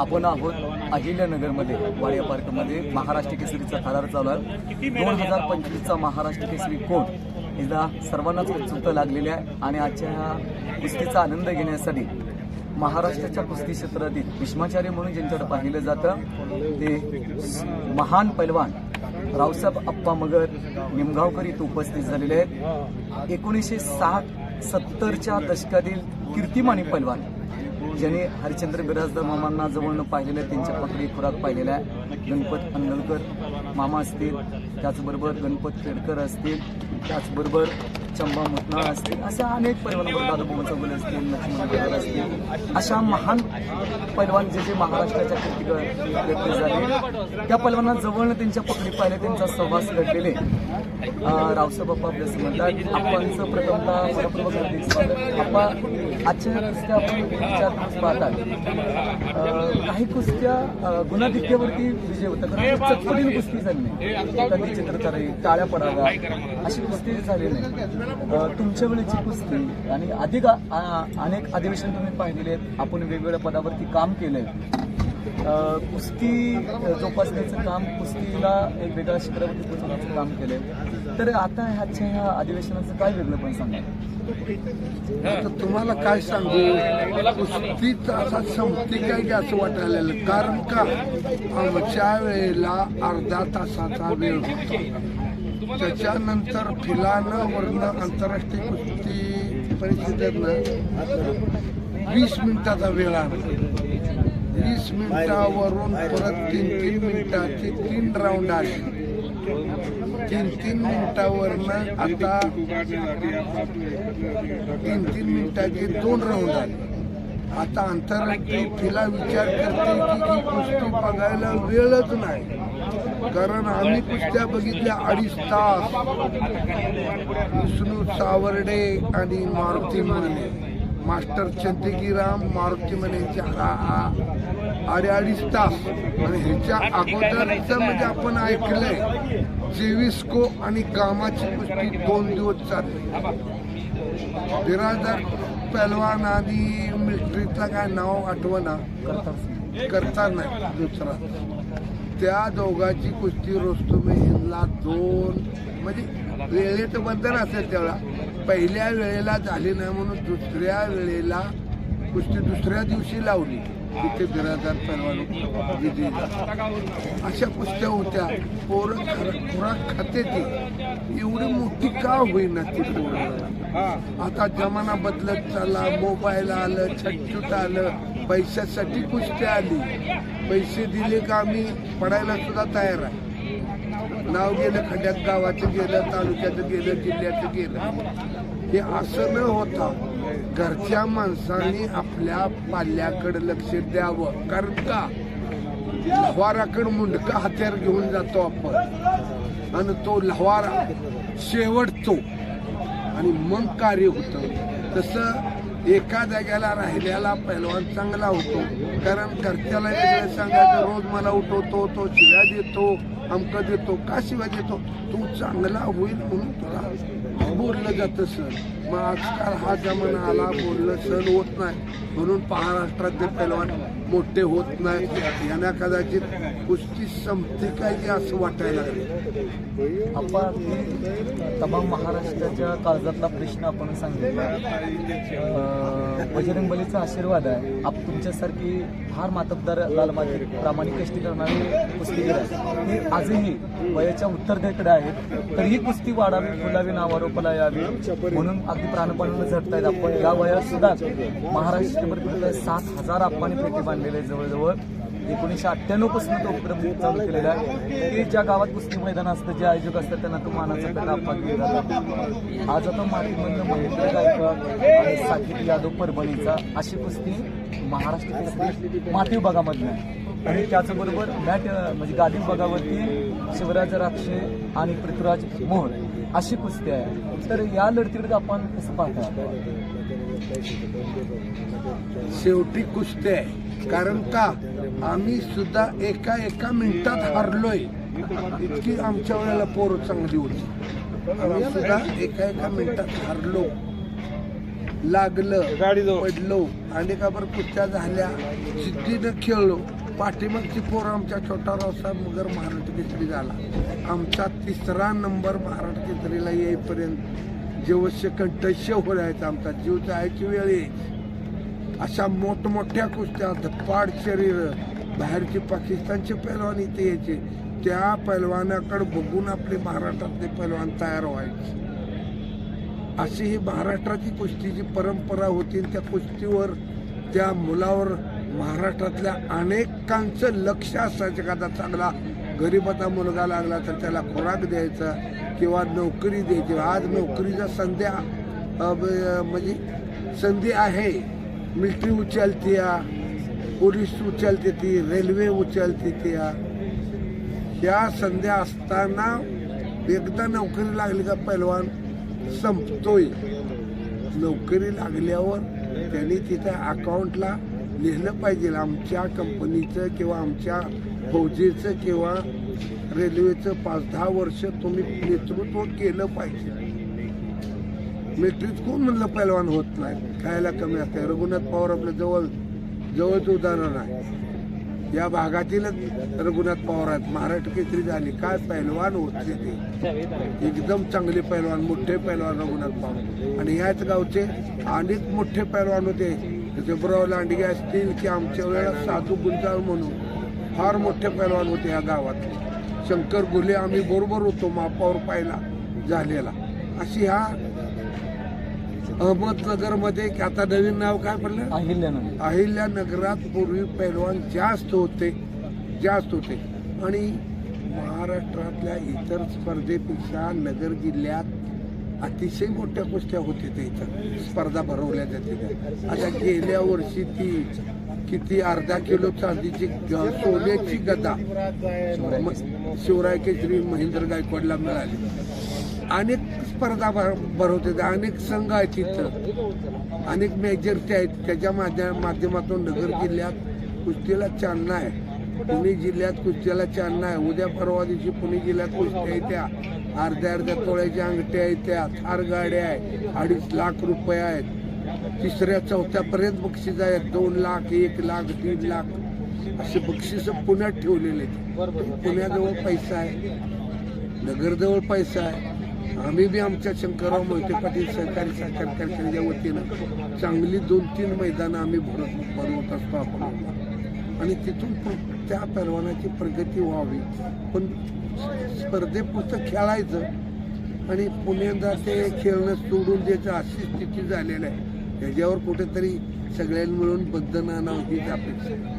आपण आहोत अहिल्यानगरमध्ये वाडिया पार्कमध्ये. महाराष्ट्र केसरीचा थरार चालू आहे. दोन हजार पंचवीसचा महाराष्ट्र केसरी कोट हिला सर्वांनाच उत्सुकता लागलेली आहे आणि आजच्या ह्या कुस्तीचा आनंद घेण्यासाठी महाराष्ट्राच्या कुस्ती क्षेत्रातील भीष्माचार्य म्हणून ज्यांच्याकडे पाहिलं जातं ते महान पैलवान रावसाहेब अप्पा मगर निमगावकर इथं उपस्थित झालेले आहेत. एकोणीसशे साठ सत्तरच्या दशकातील कीर्तिमानी पैलवान. ज्यांनी हरिश्चंद्र बिराजदार मामांना जवळनं पाहिलेलं आहे त्यांच्या पकडी खुराक पाहिलेला आहे गणपत अंगलकर मामा असतील त्याचबरोबर गणपत खेडकर असतील त्याचबरोबर चंबा मुतनाळ असतील अशा अनेक पैलवानांबरोबर दादा चौगुले असतील लक्ष्मण गडार असतील अशा महान पैलवान जे जे महाराष्ट्राच्या कीर्ती व्यक्त झाले त्या पैलवानांना जवळनं त्यांच्या पकडी पाहिले त्यांचा सहवास घडलेले. अं, रावसाहेब बाप्पा म्हणतात आपणचं प्रथमता मनपूर्वक आजच्या आपण विचार पाहतात. काही कुस्त्या अं, गुणाधिक्यावरती विजय होतात. कारण कुस्ती झाली नाही. एखादी चित्रकारी टाळ्या पडाव्या अशी कुस्ती झाली नाही. तुमच्या वेळेची कुस्ती आणि अधिक अनेक अधिवेशन तुम्ही पाहिलेले आहेत. आपण वेगवेगळ्या पदावरती काम केलंय. कुस्ती जोपासण्याचं काम कुस्तीला एक वेगळ्या शिखरावरती पोहोचवण्याचं काम केले तर आता ह्याच्या ह्या अधिवेशनाचं काय वेगळं पण सांगा आता तुम्हाला काय सांगू? कुस्तीच असा संपती काय की असं वाटायला कारण का? आमच्या वेळेला अर्धा तासाचा वेळ होता त्याच्यानंतर फिलानं वरनं आंतरराष्ट्रीय कुस्ती परिषदेनं वीस मिनिटाचा वेळ आला वीस मिनिटावरून परत तीन तीन मिनिटाचे तीन राऊंड आले तीन तीन मिनिटावरनं आता तीन तीन मिनिटाचे दोन राऊंड आले. आता आंतरराष्ट्रीय फिला विचार करते की ही कुस्ती बघायला वेळच नाही. कारण आम्ही कुस्त्या बघितल्या अडीच तास. विष्णू सावर्डे आणि मारुती म्हणे मास्टर चंदगीराम मारुती मनेच्या अडे अडीच तास. आणि ह्याच्या अगोदरचं म्हणजे आपण ऐकलंय जेविस्को आणि कामाची कुस्ती दोन दिवस चालली. बिराजदार पहलवान आणि मिलिटरीतला काय नाव आठवणा करता नाही दुसरा. त्या दोघाची कुस्ती रोस्तुमे हिंदला दोन म्हणजे वेळेत बंधन असेल तेवढा पहिल्या वेळेला झाली नाही म्हणून दुसऱ्या वेळेला कुस्ती दुसऱ्या दिवशी लावली. तिथे बिराजदार पहलवान अशा कुस्त्या होत्या. पोरं खर- खुराक खाते ती. एवढी मोठी का होईना ती पोरं? आता जमाना बदलत चालला. मोबाईल आलं छटछूट आलं. पैशासाठी कुस्त्या आली. पैसे दिले का आम्ही? पडायला सुद्धा तयार आहे. नाव गेलं खड्यात गावाचं गेलं तालुक्याचं गेलं जिल्ह्याचं गेलं. हे असं न होता घरच्या माणसांनी आपल्या पाल्याकडे लक्ष द्यावं. कारण का? लव्हाराकडं मुंडका हत्यार घेऊन जातो आपण. आणि तो लव्हारा शेवटतो आणि मग कार्य होतं. तसं एका जाग्याला राहिलेला पैलवान चांगला होतो. कारण घरच्याला वेगळं सांगायचं रोज मला उठवतो तो शिव्या देतो अमकं देतो का शिव्या देतो? तू चांगला होईल म्हणून तुला बोललं जातं सर. मग आजकाल हा जमाना आला बोललं सण होत नाही. म्हणून महाराष्ट्रातले पैलवान मोठे होत नाही. यांना कदाचित कुस्ती संपते काय की असं वाटायला लागले. आपण तमाम महाराष्ट्राच्या काळजातला प्रश्न आपण सांगितला. बजरंग बलीचा आशीर्वाद आहे. आप तुमच्यासारखी फार मातबदार लाल माती प्रामाणिक कष्टी करणारी कुस्तीगीर आहेत हे आजही वयाच्या उत्तरेकडे आहेत. तर ही कुस्ती वाढावी फुलावी नावारोपला यावी म्हणून अगदी प्राणपणानं झटतायत. आपण या वयात सुद्धा महाराष्ट्रभर सात हजार आपण पेटी बांधलेले जवळजवळ एकोणीसशे अठ्ठ्याण्णवपासून तो उपक्रम चालू केलेला आहे. की ज्या गावात कुस्ती मैदान असतं जे आयोजक असतात त्यांना तो मानाचा पेटा आपण दिला जातो. आज आता मातीमधनं महेंद्र गायकवाड आणि साकिब यादव परभणीचा अशी कुस्ती महाराष्ट्र माती विभागामधनं आहे. आणि त्याचबरोबर मॅट म्हणजे गादी विभागावरती शिवराज राक्षे आणि पृथ्वीराज मोहोळ अशी कुस्ती आहे. तर या लढतीकडे आपण कसं पाहतो? शेवटी कुस्ती आहे. कारण का? आम्ही सुद्धा एका एका मिनिटात हरलोय. इतकी आमच्या वेळेला पोर चांगली होती. आम्ही सुद्धा एका एका मिनिटात हरलो. लागलं गाडीजवळ. पडलो अनेकावर कुस्त्या झाल्या जिद्दीनं खेळलो. पाठीमागची पोर आमच्या छोटा रावसाहेब मगर महाराष्ट्र केसरी झाला. आमचा तिसरा नंबर महाराष्ट्र केसरीला येईपर्यंत जेवश्य कंठश्य होण्याचा आमचा जीव जायची वेळ यायची अशा मोठमोठ्या कुस्त्या धप्पाड शरीर बाहेरचे पाकिस्तानचे पैलवान इथे यायचे. त्या पैलवानाकडे बघून आपले महाराष्ट्रातले पैलवान तयार व्हायचे. अशी ही महाराष्ट्राची कुस्तीची परंपरा होती त्या कुस्तीवर त्या मुलावर महाराष्ट्रातल्या अनेकांचं लक्ष असायचं एखादा चांगला गरीबाचा मुलगा लागला तर त्याला खुराक द्यायचा किंवा नोकरी द्यायची. आज नोकरीच्या संध्या म्हणजे संधी आहे. मिलिट्री उचलते पोलीस उचलते ती रेल्वे उचलते त्या या संध्या असताना एकदा नोकरी लागली का पैलवान? संपतोय. नोकरी लागल्यावर त्यांनी तिथं अकाउंटला लिहिलं पाहिजे आमच्या कंपनीचं किंवा आमच्या फौजेचं किंवा रेल्वेचं पाच दहा वर्ष तुम्ही नेतृत्व केलं पाहिजे. मिलिटरीत कोण म्हणलं पैलवान होत नाही. खायला कमी असते. रघुनाथ पवार आपल्या जवळ जवळच उदाहरण आहे. या भागातीलच रघुनाथ पवार आहेत. महाराष्ट्र केसरी झाली. काय पैलवान होते ते? एकदम चांगले पैलवान मोठे पैलवान रघुनाथ पवार. आणि ह्याच गावचे अनेक मोठे पैलवान होते. जसे बुराव लांडगे असतील की आमच्या वेळेला साधू गुंजाळ म्हणून फार मोठे पैलवान होते या गावात शंकर गुले आम्ही बरोबर होतो मापावर पाहिला झालेला. अशी ह्या अहमदनगरमध्ये आता नवीन नाव काय पडलं? अहिल्यानगर. अहिल्यानगरात पूर्वी पैलवान जास्त होते जास्त होते. आणि महाराष्ट्रातल्या इतर स्पर्धेपेक्षा नगर जिल्ह्यात अतिशय मोठ्या कुस्त्या होते त्या इथं. स्पर्धा भरवल्या जाते आता गेल्या वर्षी ती किती अर्धा किलो चांदीची सोन्याची गदा शिवराय केसरी महेंद्र गायकवाडला मिळाली. अनेक स्पर्धा भर भरवते अनेक संघ आहेत तिथं. अनेक मेजरचे आहेत. त्याच्या माध्या माध्यमातून नगर जिल्ह्यात कुस्तीला चालना आहे. पुणे जिल्ह्यात कुस्तीला चालना आहे. उद्या परवा दिवशी पुणे जिल्ह्यात कुस्त्या येत्या अर्ध्या अर्ध्या तोळ्याच्या अंगठ्या येत्या थार गाड्या आहे अडीच लाख रुपये आहेत. तिसऱ्या चौथ्यापर्यंत बक्षीस आहेत. दोन लाख एक लाख दीड लाख. असे बक्षीस पुण्यात ठेवलेले आहेत. पुण्याजवळ पैसा आहे. नगरजवळ पैसा आहे. आम्ही बी आमच्या शंकरराव मोहिते पाटील सहकारी साखर कारखान्याच्या वतीनं चांगली दोन तीन मैदानं आम्ही भरत बनवत असतो आपण आणि तिथून त्या परवानाची प्रगती व्हावी. पण स्पर्धेपुरतं खेळायचं आणि पुण्यांदा ते खेळणं सोडून द्यायचं अशी स्थिती झालेली आहे. त्याच्यावर कुठेतरी सगळ्यांनी मिळून बंधन आणावं हीच अपेक्षा आहे.